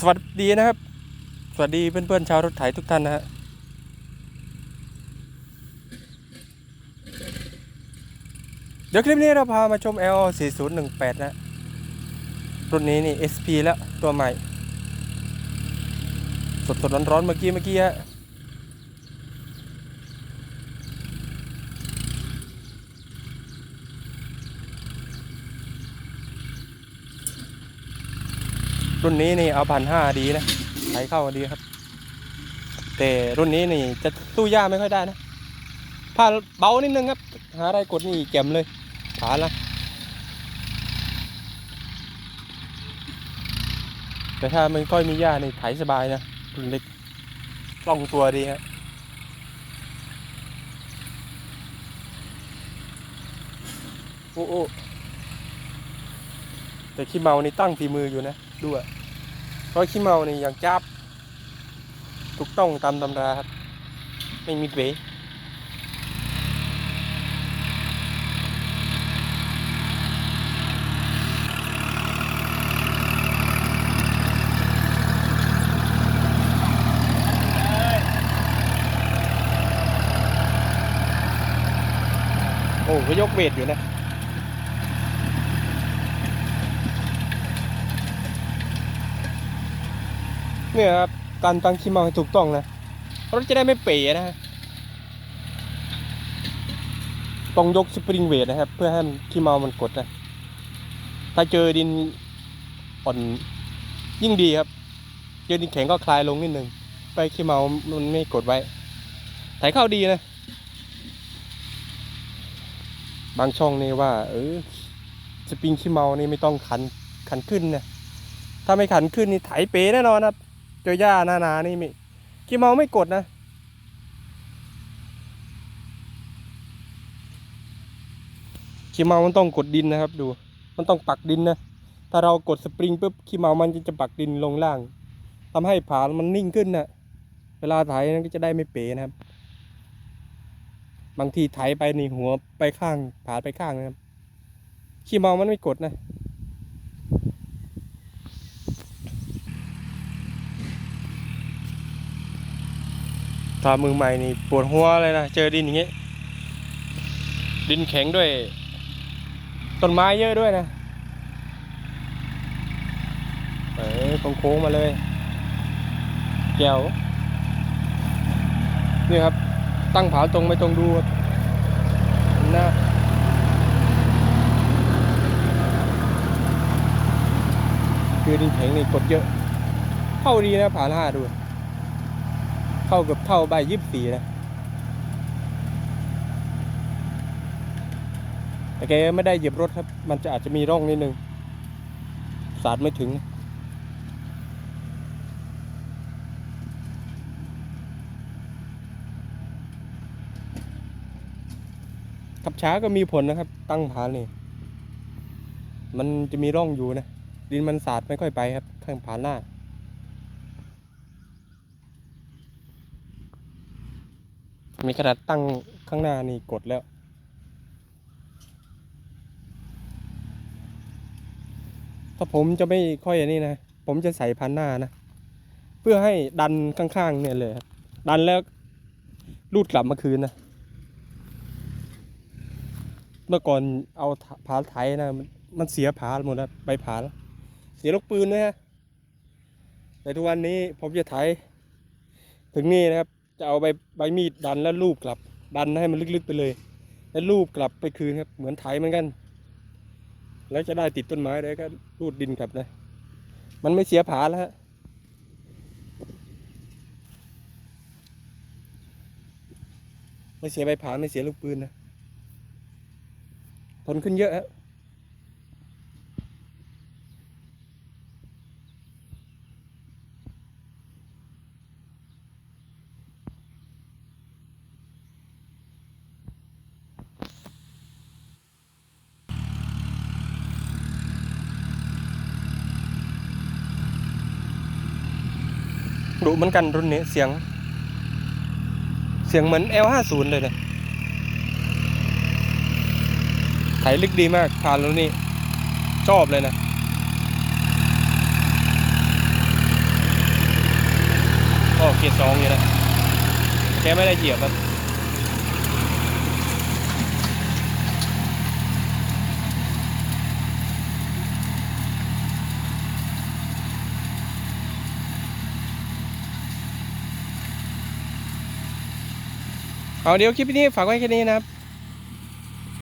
สวัสดีนะครับ สวัสดีเพื่อนๆชาวรถไถทุกท่านนะฮะเดี๋ยวคลิปนี้เราพามาชม L 4018นะรุ่นนี้นี่ SP แล้วตัวใหม่ สดๆร้อนๆเมื่อกี้เมื่อกี้ฮะ รุ่นนี้นี่เอาพันห้าดีนะใช้เข้าดีครับ แต่รุ่นนี้นี่จะตู้ย่าไม่ค่อยได้นะผ้าเบานิดนึงครับ หาอะไรกดนี่แจ่มเลยขาละแต่ถ้าไม่ค่อยมีหญ้านี่ไถสบายนะรุ่นเล็กล่องตัวดีฮะโอ้โอ้แต่ขี้เมานี่ตั้งฝีมืออยู่นะดูอะ ร้อยขี้เมานี่อย่างจับถูกต้องตามตำราครับไม่มีเบรโอ้ก็ยกเวทอยู่นะ เนี่ยครับการตั้งขี้เมาให้ถูกต้องนะรถจะได้ไม่เป๋นะฮะต้องยกสปริงเวทนะครับ เพื่อให้ขี้เมามันกดนะถ้าเจอดินอ่อนยิ่งดีครับ เจอดินแข็งก็คลายลงนิดนึงไปขี้เมามันไม่กดไว้ไถเข้าดีนะ บางช่องนี่ว่า เออสปริงขี้เมานี่ไม่ต้องขันขันขึ้นนะถ้าไม่ขันขึ้นนี่ไถเป๋แน่นอนครับ เจอหญ้าหนาๆนี่ม่ขี้เมาไม่กดนะ ขี้เมามันต้องกดดินนะครับ ดู มันต้องปักดินนะ ถ้าเรากดสปริงปุ๊บขี้เมามันจะปักดินลงล่างทำให้ผามันนิ่งขึ้นนะเวลาไถนั้นก็จะได้ไม่เป๋นะครับ บางทีไถไปนี่หัวไปข้างผาไปข้างนะครับขี้เมามันไม่กดนะ ถ้ามือใหม่นี่ปวดหัวเลยนะ เจอดินอย่างงี้ดินแข็งด้วย ต้นไม้เยอะด้วยนะ เออโค้งมาเลยแก้วนี่ครับ ตั้งผาตรงไม่ตรงดูครับน้าคือดินแข็งนี่กดเยอะ เข้าดีนะผาห้าดู เข้ากับเท่าใบยี่สิบสี่นะแต่แกไม่ได้เหยียบรถครับ มันจะอาจจะมีร่องนิดนึง สาดไม่ถึง ขับช้าก็มีผลนะครับ ตั้งผานี่ มันจะมีร่องอยู่นะ ดินมันสาดไม่ค่อยไปครับ ข้างผาหน้า มีขนาดตั้งข้างหน้านี่กดแล้ว ถ้าผมจะไม่ค่อยอันนี้นะ ผมจะใส่พันหน้านะ เพื่อให้ดันข้างๆเนี่ยเลยครับดันแล้วรูดกลับมาคืนนะ เมื่อก่อนเอาผาไถนะมันมันเสียผาหมดแล้วใบผาแล้วเสียลูกปืนด้วยฮะแต่ทุกวันนี้ผมจะไถถึงนี่นะครับ จะเอาใบใบมีดดันแล้วลูบกลับ ดันให้มันลึกๆไปเลย แล้วลูบกลับไปคืนครับ เหมือนไถเหมือนกัน แล้วจะได้ติดต้นไม้ได้ก็รูดดินกลับนะ มันไม่เสียผาแล้วฮะไม่เสียใบผาไม่เสียลูกปืนนะทนขึ้นเยอะฮะ รุเหมือนกันรุ่นนี้เสียง เสียงเหมือน L50 เลยเลยไถลึกดีมากผ่านรุ่นนี้ ชอบเลยนะก็เกียร์สองอยู่นะแค่ไม่ได้เหยียบนะ เอาเดี๋ยวคลิปนี้ฝากไว้แค่นี้นะครับ